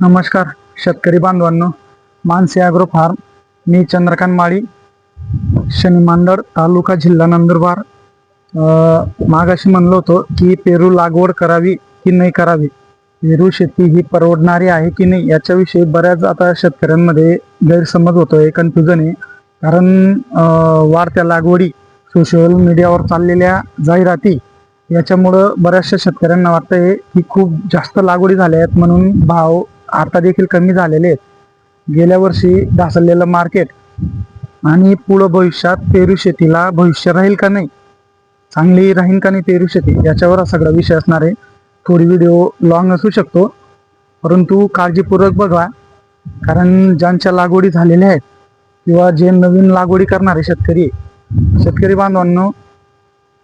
नमस्कार शेतकरी बांधवांनो. मानसी ॲग्रो फार्म मी चंद्रकांत माळी शनि मांदड तालुका जिल्हा नंदुरबार. मागाशी म्हणलो होतो की पेरू लागवड करावी की नाही करावी? पेरू शेती ही परवडणारी आहे की नाही याच्याविषयी बऱ्याच आता शेतकऱ्यांमध्ये गैरसमज होतोय कन्फ्युजन आहे. कारण वाढत्या लागवडी सोशल मीडियावर चाललेल्या जाहिराती याच्यामुळं बऱ्याचशा शेतकऱ्यांना वाटतंय की खूप जास्त लागवडी झाल्या आहेत म्हणून भाव आता देखील कमी झालेले आहेत. गेल्या वर्षी ढासळलेलं मार्केट आणि पुढं भविष्यात पेरू शेतीला भविष्य राहील का नाही? चांगली राहील का नाही पेरू शेती? याच्यावर हा सगळा विषय असणार आहे. थोडी व्हिडिओ लॉंग असू शकतो. परंतु काळजीपूर्वक बघा. कारण ज्यांच्या लागवडी झालेल्या आहेत किंवा जे नवीन लागवडी करणारे शेतकरी आहे, शेतकरी बांधवांनो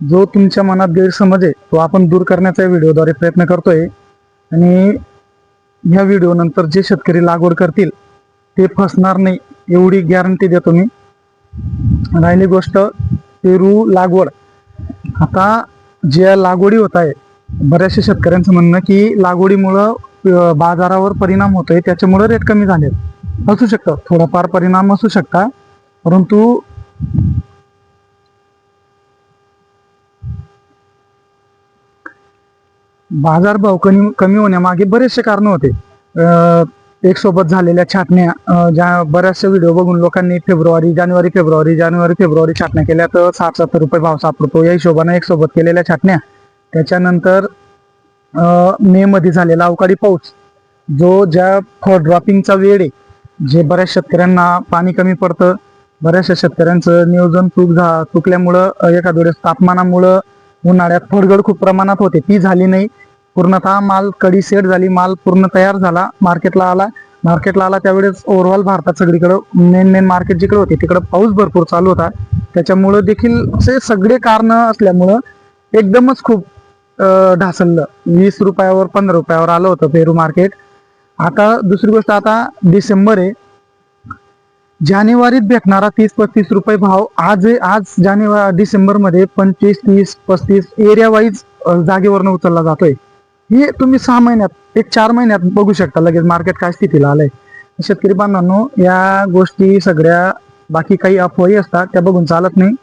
जो तुमच्या मनात गैरसमज आहे तो आपण दूर करण्याचा व्हिडिओद्वारे प्रयत्न करतोय. आणि ह्या व्हिडिओ नंतर जे शेतकरी लागवड करतील ते फसणार नाही एवढी गॅरंटी देतो मी. राहिली गोष्ट पेरू लागवड. आता ज्या लागवडी होत आहे बऱ्याचशा शेतकऱ्यांचं म्हणणं की लागवडीमुळं बाजारावर परिणाम होतोय त्याच्यामुळं रेट कमी झाले असू शकतं थोडाफार परिणाम असू शकता परंतु बाजारभाव कमी कमी होण्यामागे बरेचसे कारण होते. एक सोबत झालेल्या छाटण्या ज्या बऱ्याचशा व्हिडिओ बघून लोकांनी फेब्रुवारी जानेवारी फेब्रुवारी जानेवारी फेब्रुवारी छाटण्या केल्या तर साठ सत्तर रुपये भाव सापडतो. या हिशोबानं एक सोबत केलेल्या छाटण्या. त्याच्यानंतर मे मध्ये झालेला अवकाळी पाऊस जो ज्या फळ ड्रॉपिंगचा वेळ आहे जे बऱ्याच शेतकऱ्यांना पाणी कमी पडतं बऱ्याचशा शेतकऱ्यांचं नियोजन चूक झा चुकल्यामुळं एखाद वेळेस तापमानामुळं उन्हाळ्यात फडगड खूप प्रमाणात होते. ती झाली नाही. पूर्णतः माल कडी सेट झाली. माल पूर्ण तयार झाला. मार्केटला आला. मार्केटला आला त्यावेळेस ओव्हरऑल भारतात सगळीकडं मेन मेन मार्केट जिकडे होते तिकडं पाऊस भरपूर चालू होता. त्याच्यामुळं देखील असे सगळे कारण असल्यामुळं एकदमच खूप ढासललं ढासळलं. वीस रुपयावर पंधरा रुपयावर आलं होतं पेरू मार्केट आता दुसरी गोष्ट आता डिसेंबर आहे. जानेवारीत भेटणारा तीस पस्तीस रुपये भाव आज आज जानेवारी डिसेंबरमध्ये पंचवीस तीस पस्तीस एरिया वाईज जागेवरनं उचलला जातोय. हे तुम्ही सहा महिन्यात एक चार महिन्यात बघू शकता लगेच मार्केट काय स्थितीला आलंय. शेतकरी बांधवांनो या गोष्टी सगळ्या बाकी काही अफवाही असतात त्या बघून चालत नाही.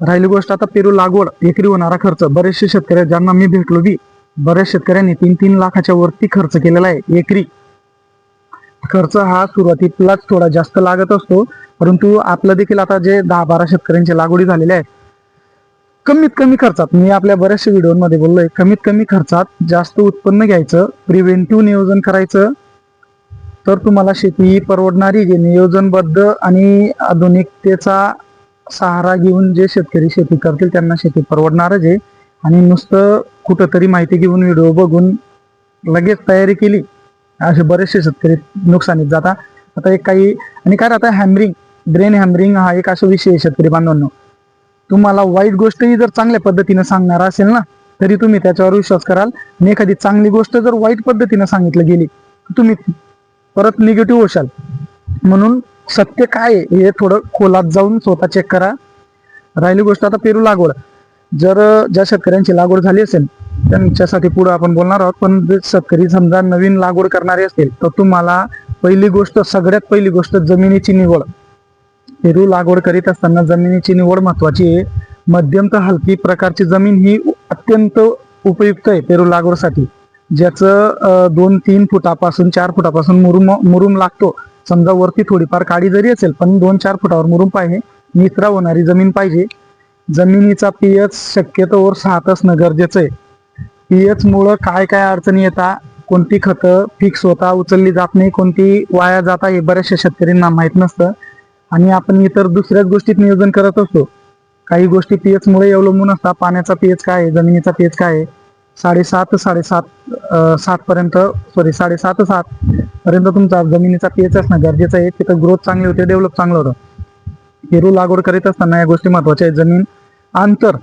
राहिली गोष्ट आता पेरू लागवड एकरी होणारा खर्च. बरेचसे शेतकरी ज्यांना मी भेटलो बी बऱ्याच शेतकऱ्यांनी तीन तीन लाखाच्या वरती खर्च केलेला आहे एकरी. खर्च हा सुरुवातीलाच थोडा जास्त लागत असतो परंतु आपलं देखील आता जे दहा बारा शेतकऱ्यांच्या लागवडी झालेल्या आहेत कमीत कमी खर्चात मी आपल्या बऱ्याचशा व्हिडिओमध्ये बोललोय कमीत कमी खर्चात जास्त उत्पन्न घ्यायचं प्रिव्हेंटिव्ह नियोजन करायचं तर तुम्हाला शेती परवडणारी जे नियोजनबद्ध आणि आधुनिकतेचा सहारा घेऊन जे शेतकरी शेती करतील त्यांना शेती परवडणारच आहे आणि नुसतं कुठंतरी माहिती घेऊन व्हिडिओ बघून लगेच तयारी केली असे बरेचसे शेतकरी नुकसानीत जाता आता एक काही आणि काय आता हॅमरिंग ब्रेन हॅमरिंग हा एक असा विषय आहे शेतकरी बांधवांनो. तुम्हाला वाईट गोष्टही जर चांगल्या पद्धतीने सांगणार असेल ना तरी तुम्ही त्याच्यावर विश्वास कराल. आणि एखादी चांगली गोष्ट जर वाईट पद्धतीने सांगितलं गेली तुम्ही परत निगेटिव्ह होशाल. म्हणून सत्य काय आहे हे थोडं खोलात जाऊन स्वतः चेक करा. राहिली गोष्ट आता पेरू लागवड. जर ज्या शेतकऱ्यांची लागवड झाली असेल त्यांच्यासाठी पुढे आपण बोलणार आहोत. पण शेतकरी समजा नवीन लागवड करणारे असतील तर तुम्हाला पहिली गोष्ट सगळ्यात पहिली गोष्ट जमिनीची निवड. पेरू लागवड करीत असताना जमिनीची निवड महत्वाची आहे. मध्यम तर हलकी प्रकारची जमीन ही अत्यंत उपयुक्त आहे पेरू लागवडसाठी. ज्याचं दोन तीन फुटापासून चार फुटापासून मुरुम मुरुम लागतो. समजा वरती थोडीफार काडी जरी असेल पण दोन चार फुटावर मुरुम पाहिजे. निचरा होणारी जमीन पाहिजे. जमिनीचा पीएच शक्यतोवर सात असणं गरजेचं आहे. पीएच मुळे काय काय अडचणी येतात कोणती खतं फिक्स होता उचलली जात नाही कोणती वाया जाता हे बऱ्याचशा शेतकऱ्यांना माहीत नसतं. आणि आपण इतर दुसऱ्याच गोष्टीत नियोजन करत असतो. काही गोष्टी पीएच मुळे अवलंबून असतात. पाण्याचा पीएच काय आहे? जमिनीचा पीएच काय आहे? साडेसात साडेसात सातपर्यंत सात पर्यंत सॉरी साडेसात सात पर्यंत तुमचा जमिनीचा पीएच असणं गरजेचं आहे. तिथं ग्रोथ चांगली होते डेव्हलप चांगलं होतं. पेरू लागवड करीत असताना या गोष्टी महत्त्वाच्या आहेत. जमीन अंतर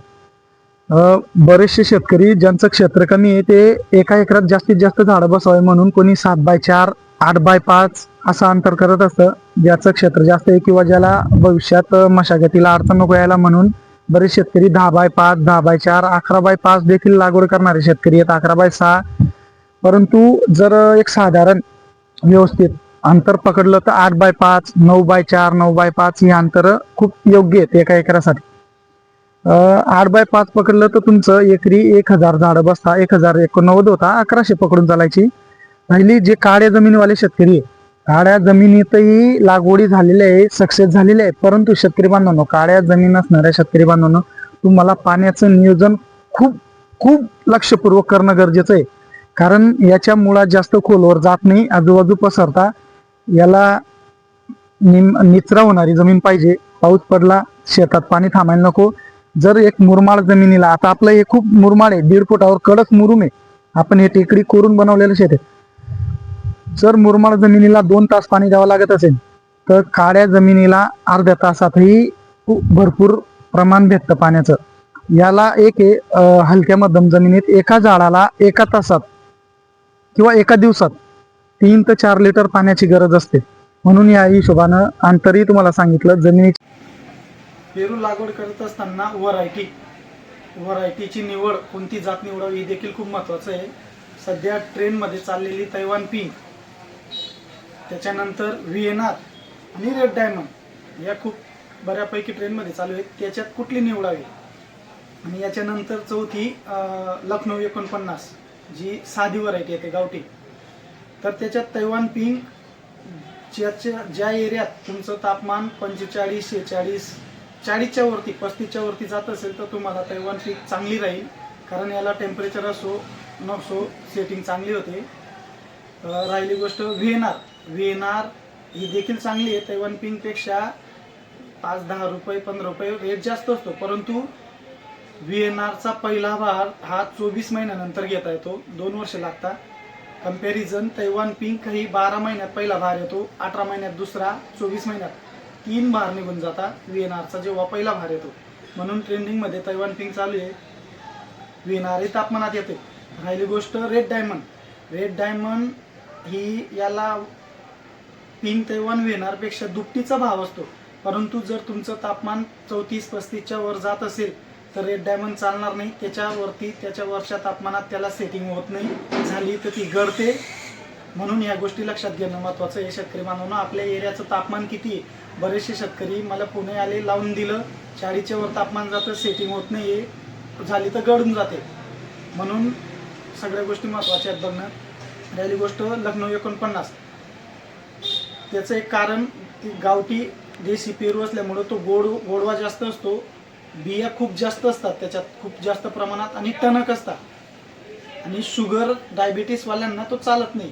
बरेचसे शेतकरी ज्यांचं क्षेत्र कमी आहे ते एका एकरात जास्तीत जास्त झाडं बसवावे म्हणून कोणी सात बाय चार आठ बाय पाच असं अंतर करत असतं. ज्याचं क्षेत्र जास्त आहे किंवा ज्याला भविष्यात मशागतीला अडचण नको यायला म्हणून बरेच शेतकरी दहा बाय पाच दहा बाय चार अकरा बाय पाच देखील लागवड करणारे शेतकरी आहेत अकरा बाय सहा. परंतु जर एक साधारण व्यवस्थित अंतर पकडलं तर आठ बाय पाच नऊ बाय चार नऊ बाय पाच ही अंतर खूप योग्य आहेत एका एकरासाठी. आठ बाय पाच पकडलं तर तुमचं एकरी एक हजार झाडं बसता एक हजार एकोणनव्वद होता अकराशे पकडून चालायची. पहिली जे काळ्या जमिनीवाले शेतकरी आहे, काळ्या जमिनीतही लागवडी झालेल्या आहे सक्सेस झालेले आहे परंतु शेतकरी बांधवांनो काळ्या जमीन असणाऱ्या शेतकरी बांधवांनो तुम्हाला पाण्याचं नियोजन खूप खूप लक्षपूर्वक करणं गरजेचं आहे. कारण याच्या मुळात जास्त खोलवर जात नाही आजूबाजू पसरता याला निम निचरा होणारी जमीन पाहिजे. पाऊस पडला शेतात पाणी थांबायला नको. जर एक मुरमाड जमिनीला आता आपलं हे खूप मुरमाड आहे दीड फुटावर कडक मुरुम आहे. आपण हे टेकडी कोरून बनवलेलं शेत आहे. जर मुरमाड जमिनीला दोन तास पाणी द्यावं लागत असेल तर काळ्या जमिनीला अर्ध्या तासातही भरपूर प्रमाण भेटतं पाण्याचं. याला एक आहे हलक्या मध्यम जमिनीत एका झाडाला एका तासात किंवा एका दिवसात तीन ते चार लिटर पाण्याची गरज असते. म्हणून या हिशोबानं अंतरही तुम्हाला सांगितलं जमिनीची पेरू लागवड करत असताना व्हरायटी व्हरायटीची निवड कोणती जात निवडावी हे देखील खूप महत्वाचं आहे. सध्या ट्रेनमध्ये चाललेली तैवान पिंक त्याच्यानंतर व्ही एन आर आणि रेड डायमंड या खूप बऱ्यापैकी ट्रेनमध्ये चालू आहेत. त्याच्यात कुठली निवडावी? आणि याच्यानंतर चौथी लखनौ एकोणपन्नास जी साधी व्हरायटी येते गावठी. तर त्याच्यात तैवान पिंक ज्याच्या ज्या एरियात तुमचं तापमान पंचेचाळीस शेहेचाळीस चाळीसच्या वरती पस्तीसच्या वरती जात असेल तर तुम्हाला तैवान पीक चांगली राहील. कारण याला टेम्परेचर असो नसो सेटिंग चांगली होते. राहिली गोष्ट V N R V N R ही देखील चांगली आहे. तैवान पिंकपेक्षा पाच दहा रुपये पंधरा रुपये रेट जास्त असतो. परंतु व्ही एन आरचा पहिला भार हा चोवीस महिन्यानंतर घेता येतो. दोन वर्ष लागतात. कंपॅरिझन तैवान पिंक ही बारा महिन्यात पहिला भार येतो अठरा महिन्यात दुसरा चोवीस महिन्यात तीन भार निघून जाता व्ही एन आरचा जेव्हा पहिला भार येतो. म्हणून ट्रेंडिंगमध्ये तैवान पिंक चालू आहे. व्ही एन आरही तापमानात येते. राहिली गोष्ट रेड डायमंड रेड डायमंड ही याला पिंक तैवान व्ही एन आरपेक्षा दुपटीचा भाव असतो. परंतु जर तुमचं तापमान चौतीस पस्तीसच्या वर जात असेल तर रेड डायमंड चालणार नाही. त्याच्यावरती त्याच्या वरच्या तापमानात त्याला सेटिंग होत नाही. झाली तर ती गळते. म्हणून या गोष्टी लक्षात घेणं महत्त्वाचं आहे. शेतकरी बांधवांनो आपल्या एरियाचं तापमान किती आहे? बरेचसे शेतकरी मला पुणे आले लावून दिलं. चाळीच्या वर तापमान जातं सेटिंग होत नाही झाली तर गळून जाते. म्हणून सगळ्या गोष्टी महत्त्वाच्या आहेत बघणं. राहिली गोष्ट लखनौ एकोणपन्नास. त्याचं एक कारण ती गावठी देशी पेरू असल्यामुळं तो गोड गोडवा जास्त असतो. बिया खूप जास्त असतात त्याच्यात खूप जास्त प्रमाणात आणि टणक असतात. आणि शुगर डायबिटीसवाल्यांना तो चालत नाही.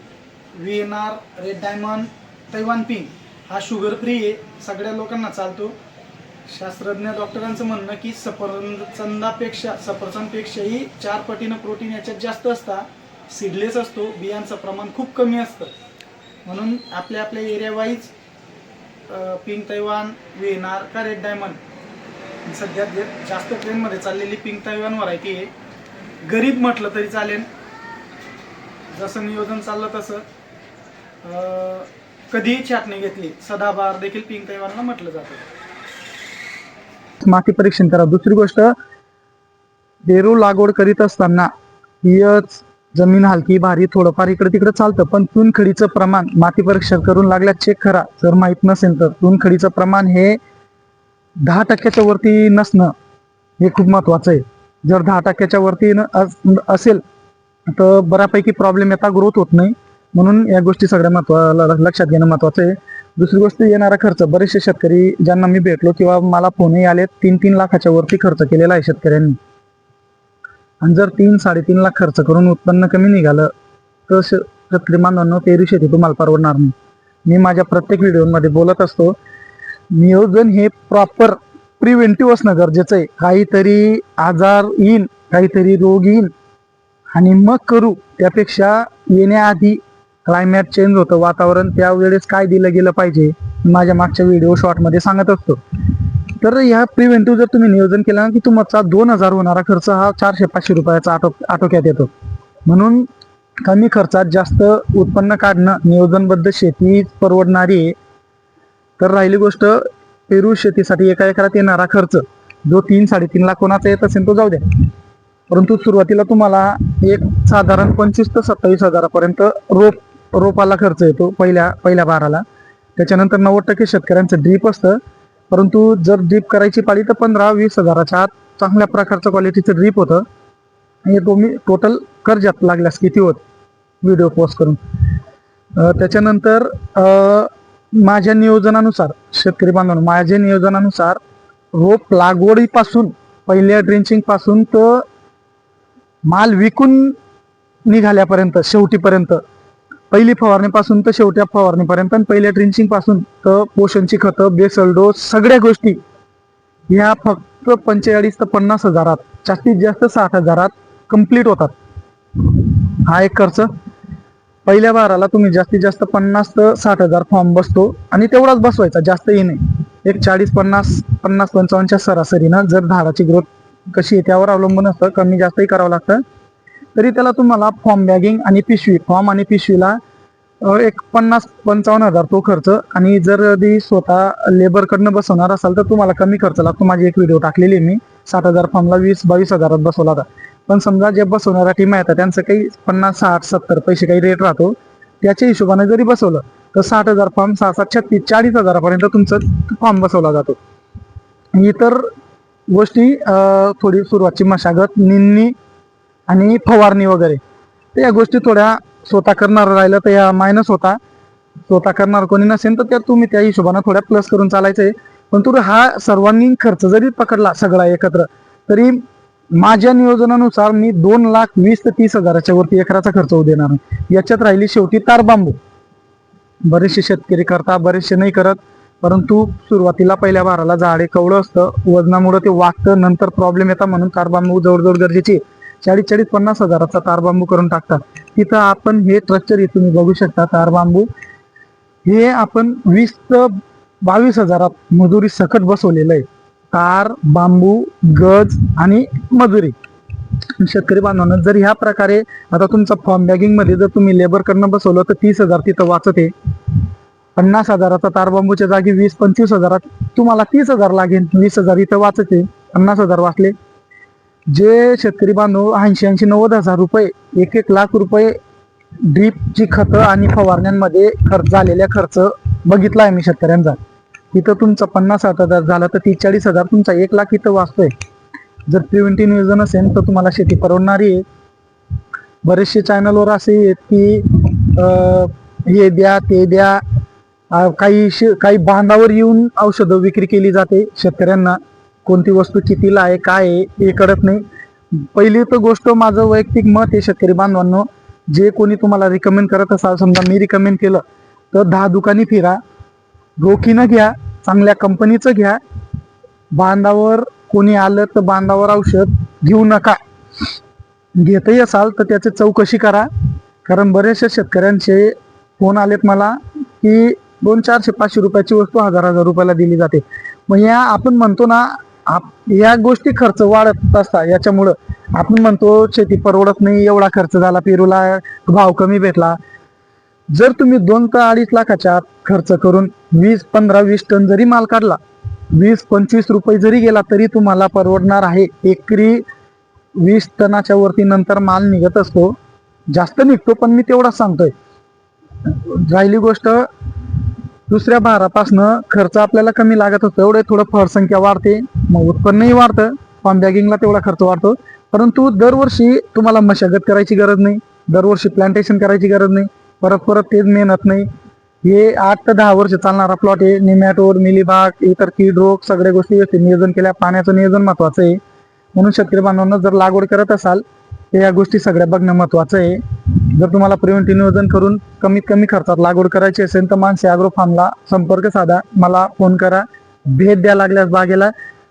V N R red diamond Taiwan pink हा शुगर फ्री आहे सगळ्या लोकांना चालतो. शास्त्रज्ञ डॉक्टरांचं म्हणणं की सफरचंदापेक्षा सफरचंदपेक्षाही चार पटीनं प्रोटीन याच्यात जास्त असतात. सिडलेस असतो बियांचं प्रमाण खूप कमी असतं. म्हणून आपल्या आपल्या area wise pink Taiwan V N R का रेड डायमंड सध्या जे जास्त ट्रेनमध्ये चाललेली पिंक तैवान व्हरायटी आहे. गरीब म्हटलं तरी चालेल. जसं नियोजन चाललं तसं. अं, कधीही छाटणी घेतली सदाबहार देखील पिंक तैवानला म्हटलं जातं. माती परीक्षण करा. दुसरी गोष्ट पेरू लागवड करीत असताना हियच जमीन हलकी भारी थोडंफार इकडे तिकडे चालतं पण चुनखडीचं प्रमाण माती परीक्षण करून लागल्यास चेक करा. जर माहीत नसेल तर चुनखडीचं प्रमाण हे दहा टक्क्याच्या वरती नसणं हे खूप महत्वाचं आहे. जर दहा टक्क्याच्या वरती न- असेल तर बऱ्यापैकी प्रॉब्लेम येता ग्रोथ होत नाही. म्हणून या गोष्टी सगळ्या महत्वा लक्षात घेणं महत्वाचं आहे. दुसरी गोष्ट येणारा खर्च. बरेचसे शेतकरी ज्यांना मी भेटलो किंवा मला फोनही आले तीन तीन लाखाच्या वरती खर्च केलेला आहे शेतकऱ्यांनी. आणि जर तीन साडेतीन लाख खर्च करून उत्पन्न कमी निघालं तर शेतकरी मानवांना पेरू शेती तुम्हाला परवडणार नाही. मी माझ्या प्रत्येक व्हिडिओमध्ये बोलत असतो नियोजन हे प्रॉपर प्रिव्हेंटिव्ह असणं गरजेचं आहे. काहीतरी आजार येईन काहीतरी रोग येईन आणि मग करू. त्यापेक्षा येण्याआधी क्लायमॅट चेंज होतं. वातावरण त्यावेळेस काय दिलं गेलं पाहिजे माझ्या मागच्या व्हिडिओ शॉर्टमध्ये सांगत असतो. तर ह्या प्रिव्हेंटिव्ह जर तुम्ही नियोजन केलं की तुमचा दोन हजार होणारा खर्च हा चारशे पाचशे रुपयाचा आटो आटोक्यात येतो. म्हणून कमी खर्चात जास्त उत्पन्न काढणं नियोजनबद्ध शेती परवडणारी आहे. तर राहिली गोष्ट पेरू शेतीसाठी एका एकरात येणारा खर्च. जो तीन साडेतीन लाख कोणाचा येत असेल तो जाऊ द्या. परंतु सुरुवातीला तुम्हाला एक साधारण पंचवीस ते सत्तावीस हजारापर्यंत रोप रोपाला खर्च येतो पहिल्या पहिल्या बाराला. त्याच्यानंतर नव्वद टक्के शेतकऱ्यांचं ड्रीप असतं. परंतु जर ड्रीप करायची पाळी तर पंधरा वीस हजाराच्या आत चांगल्या प्रकारचं क्वालिटीचं ड्रीप होतं. आणि तुम्ही टोटल कर्जात लागल्यास किती होत? व्हिडिओ पोस्ट करून. त्याच्यानंतर माझ्या नियोजनानुसार शेतकरी बांधवांनो माझ्या नियोजनानुसार रोप लागवडीपासून पहिल्या ड्रेंचिंगपासून तर माल विकून निघाल्यापर्यंत शेवटीपर्यंत पहिली फवारणीपासून तर शेवट्या फवारणीपर्यंत आणि पहिल्या ड्रिंचिंगपासून तर पोषणची खतं बेसल डोस सगळ्या गोष्टी ह्या फक्त पंचेचाळीस ते पन्नास हजारात जास्तीत जास्त साठ हजारात कंप्लीट होतात. हा एक खर्च. पहिल्या बाराला तुम्ही जास्तीत जास्त पन्नास ते साठ हजार फॉर्म बसतो आणि तेवढाच बसवायचा जास्तही नाही. एक चाळीस पन्नास पन्नास पंचावन्नच्या सरासरीनं जर झाडाची ग्रोथ कशी आहे त्यावर अवलंबून असतं कमी जास्तही करावं लागतं. तरी त्याला तुम्हाला फॉर्म बॅगिंग आणि पिशवी फॉर्म आणि पिशवीला एक पन्नास पंचावन्न हजार तो खर्च. आणि जर ती स्वतः लेबरकडनं बसवणार असाल तर तुम्हाला कमी खर्च लागतो. माझी एक व्हिडिओ टाकलेली आहे मी. साठ हजार फॉर्मला वीस बावीस हजारात बसवला होता. पण समजा जे बसवणाऱ्या टीम आहेत त्यांचं काही पन्नास साठ सत्तर पैसे काही रेट राहतो. त्याच्या हिशोबाने जरी बसवलं तर साठ हजार फॉर्म सहा सात छत्तीस चाळीस हजारापर्यंत तुमचं फॉर्म बसवला जातो. इतर गोष्टी थोडी सुरुवातची मशागत निंदणी आणि फवारणी वगैरे. तर या गोष्टी थोड्या स्वतः करणार राहिलं तर या मायनस होता. स्वतः करणार कोणी नसेल तर त्या तुम्ही त्या हिशोबाने थोड्या प्लस करून चालायचं आहे पण तुला हा सर्वांगीण खर्च जरी पकडला सगळा एकत्र तरी माझ्या नियोजनानुसार मी दोन लाख वीस ते तीस हजाराच्या वरती एकराचा खर्च होऊ देणार याच्यात राहिली शेवटी तार बांबू. बरेचसे शेतकरी करता बरेचसे नाही करत परंतु सुरुवातीला पहिल्या भाराला झाडे कवळं असतं. वजनामुळे ते वागतं नंतर प्रॉब्लेम येतात म्हणून तार बांबू जवळजवळ गरजेची चाळीस चाळीस पन्नास हजाराचा तार बांबू करून टाकतात. तिथं आपण हे स्ट्रक्चर तुम्ही बघू शकता तार बांबू. हे आपण वीस ते बावीस हजारात मजुरी सकट बसवलेलं आहे. तार बांबू गज आणि मजुरी. शेतकरी बांधवांना जर ह्या प्रकारे आता तुमचा फॉर्म बॅगिंगमध्ये जर तुम्ही लेबर करणं बसवलं तर तीस हजार तिथं वाचत आहे. पन्नास हजाराचा तार बांबूच्या जागी वीस पंचवीस हजारात तुम्हाला तीस हजार लागेल. वीस हजार इथं वाचत आहे पन्नास हजार वाचले. जे शेतकरी बांधव ऐंशी ऐंशी नव्वद हजार रुपये एक एक लाख रुपये ड्रीपची खतं आणि फवारण्यांमध्ये खर्च झालेल्या खर्च बघितला आहे मी शेतकऱ्यांचा. इथं तुमचा पन्नास साठ हजार झाला तर तीस चाळीस हजार तुमचा एक लाख इथं वाचतोय. जर प्रिव्हेंटिव्ह नियोजन असेल तर तुम्हाला शेती परवडणारी आहे. बरेचसे चॅनलवर असे आहेत की हे द्या ते द्या काही शे- काही बांधावर येऊन औषधं विक्री केली जाते शेतकऱ्यांना. कोणती वस्तू कितीला आहे काय आहे हे कळत नाही. पहिली तर गोष्ट माझं वैयक्तिक मत आहे शेतकरी बांधवांनो. जे कोणी तुम्हाला रिकमेंड करत असाल समजा मी रिकमेंड केलं तर दहा दुकानी फिरा. रोखीनं घ्या चांगल्या कंपनीचं घ्या. बांधावर कोणी आलं तर बांधावर औषध घेऊ नका. घेतही असाल तर त्याची चौकशी करा. कारण बरेचशा शेतकऱ्यांचे फोन आलेत मला की दोन चारशे पाचशे रुपयाची वस्तू हजार हजार रुपयाला दिली जाते. मग या आपण म्हणतो ना आप या गोष्टी खर्च वाढत असतात याच्यामुळं आपण म्हणतो शेती परवडत नाही एवढा खर्च झाला पेरूला भाव कमी भेटला. जर तुम्ही दोन ते अडीच लाखाच्या आत खर्च करून वीस पंधरा वीस टन जरी माल काढला वीस पंचवीस रुपये जरी गेला तरी तुम्हाला परवडणार आहे. एकरी वीस टनाच्या वरती नंतर माल निघत असतो. जास्त निघतो पण मी तेवढाच सांगतोय. राहिली गोष्ट दुसऱ्या भारापासनं खर्च आपल्याला कमी लागत असतो एवढे थोडं फळसंख्या वाढते. मग उत्पन्नही वाढतं. फॉर्म बॅगिंगला तेवढा खर्च वाढतो. परंतु दरवर्षी तुम्हाला मशागत करायची गरज नाही. दरवर्षी प्लांटेशन करायची गरज नाही. परत परत तेच मेहनत नाही. हे आठ ते दहा वर्ष चालणारा प्लॉट आहे. निमॅटोड मिलीबाग इतर कीड रोग सगळ्या गोष्टी व्यवस्थित नियोजन केल्या. पाण्याचं नियोजन महत्वाचं आहे. म्हणून शेतकरी बांधवांना जर लागवड करत असाल तर या गोष्टी सगळ्या बघणं महत्वाचं आहे. जर तुम्हाला प्रिव्हेंटिव्ह नियोजन करून कमीत कमी खर्चात लागवड करायची असेल तर मानसी अॅग्रो फार्मला संपर्क साधा. मला फोन करा. भेट द्या लागल्यास बागेला.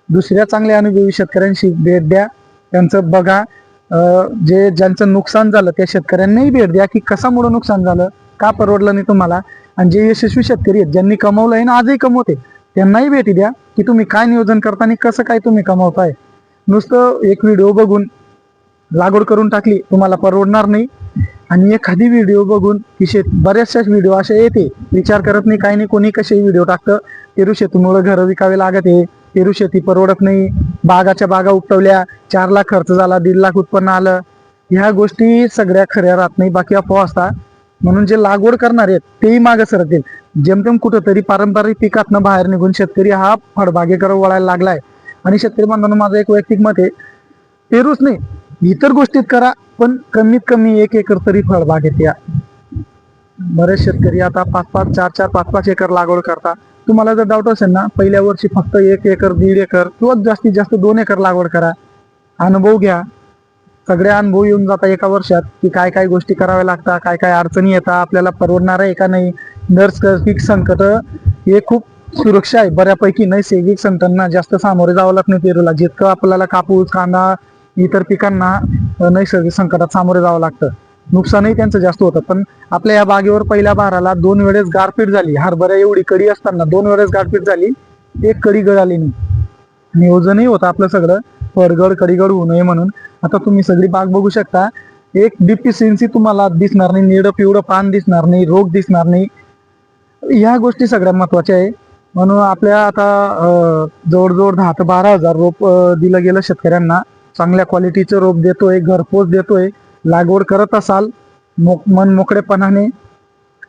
दुसऱ्या चांगल्या अनुभवी शेतकऱ्यांशी भेट द्या. त्यांचं बघा. जे ज्यांचं नुकसान झालं त्या शेतकऱ्यांनाही भेट द्या की कशामुळं नुकसान झालं का परवडलं नाही तुम्हाला? आणि जे यशस्वी शेतकरी आहेत ज्यांनी कमवलं आहे ना आजही कमवते त्यांनाही भेटी द्या की तुम्ही काय नियोजन करता आणि कसं काय तुम्ही कमवताय. नुसतं एक व्हिडिओ बघून लागवड करून टाकली तुम्हाला परवडणार नाही. आणि एखादी व्हिडिओ बघून की शेत बऱ्याचशा व्हिडिओ अशा येते विचार करत नाही काही नाही कोणी कसे व्हिडिओ टाकतं पेरू शेतीमुळे घरं विकावे लागत आहे. पेरू शेती परवडत नाही. बागाच्या बागा उपटवल्या चार लाख खर्च झाला दीड लाख उत्पन्न आलं. ह्या गोष्टी सगळ्या खऱ्या राहत नाही. बाकी अफवा असतात म्हणून जे लागवड करणार आहेत तेही मागे सरतील जेमतेम कुठंतरी पारंपरिक पिकातनं बाहेर निघून शेतकरी हा फळबागेकडे वळायला लागलाय. आणि शेतकरी बांधवांना माझं एक वैयक्तिक मत आहे. पेरूच नाही. इतर गोष्टीत करा पण कमीत कमी एक एकर तरी फळबागेत या. बरेच शेतकरी आता पाच पाच चार चार पाच पाच एकर लागवड करता. तुम्हाला जर डाऊट असेल ना पहिल्या वर्षी फक्त एक एकर दीड एकर किंवा जास्तीत जास्त दोन एकर लागवड करा. अनुभव घ्या. सगळे अनुभव येऊन जाता एका वर्षात की काय काय गोष्टी कराव्या लागतात काय काय अडचणी येतात आपल्याला परवडणार आहे का नाही. नर्स पीक संकट हे खूप सुरक्षा आहे. बऱ्यापैकी नैसर्गिक संकटांना जास्त सामोरे जावं लागत नाही पेरूला. जितकं आपल्याला कापूस कांदा इतर पिकांना नैसर्गिक संकटात सामोरे जावं लागतं. नुकसानही त्यांचं जास्त होतं. पण आपल्या या बागेवर पहिल्या बाराला दोन वेळेस गारपीट झाली. हरभऱ्या एवढी कडी असताना दोन वेळेस गारपीट झाली. एक कडी गळाली नाही. नियोजनही होतं आपलं सगळं. पडगड कडीगड होऊ नये म्हणून. आता तुम्ही सगळी बाग बघू शकता. एक डिफिशियन्सी तुम्हाला दिसणार नाही. निडं पिवळं पान दिसणार नाही. रोग दिसणार नाही. या गोष्टी सगळ्या महत्त्वाच्या आहे. म्हणून आपल्या आता जवळजवळ दहा ते बारा हजार रोप दिलं गेलं शेतकऱ्यांना. चांगल्या क्वालिटीचं रोप देतोय. घरपोच देतोय. लागवड करत असाल मोक मन मोकळेपणाने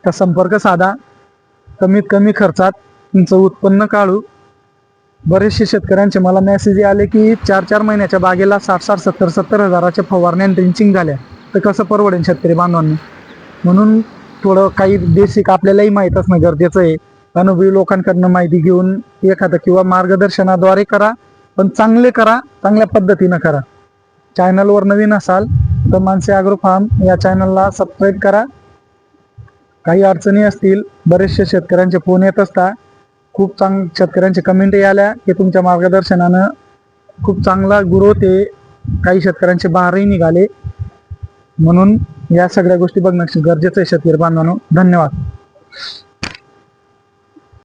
तर संपर्क साधा. कमीत कमी खर्चात तुमचं उत्पन्न काढू. बरेचसे शेतकऱ्यांचे मला मेसेज आले की चार चार महिन्याच्या बागेला साठ साठ सत्तर सत्तर हजाराच्या फवारण्या ड्रिंचिंग झाल्या. तर कसं परवडेल शेतकरी बांधवांनी? म्हणून थोडं काही बेसिक आपल्यालाही माहीत असणं गरजेचं आहे. अनुभवी लोकांकडनं माहिती घेऊन एखादं किंवा मार्गदर्शनाद्वारे करा पण चांगले करा चांगल्या पद्धतीनं करा. चॅनलवर नवीन असाल तर मानसे अॅग्रो फार्म या चॅनलला सबस्क्राईब करा. काही अडचणी असतील बरेचसे शेतकऱ्यांचे फोन येत असता खूप चांग शेतकऱ्यांचे कमेंटही आल्या की तुमच्या मार्गदर्शनानं खूप चांगला गुरु होते काही शेतकऱ्यांचे बाहेरही निघाले. म्हणून या सगळ्या गोष्टी बघणं गरजेचं आहे शेतकरी बांधवांनो. धन्यवाद.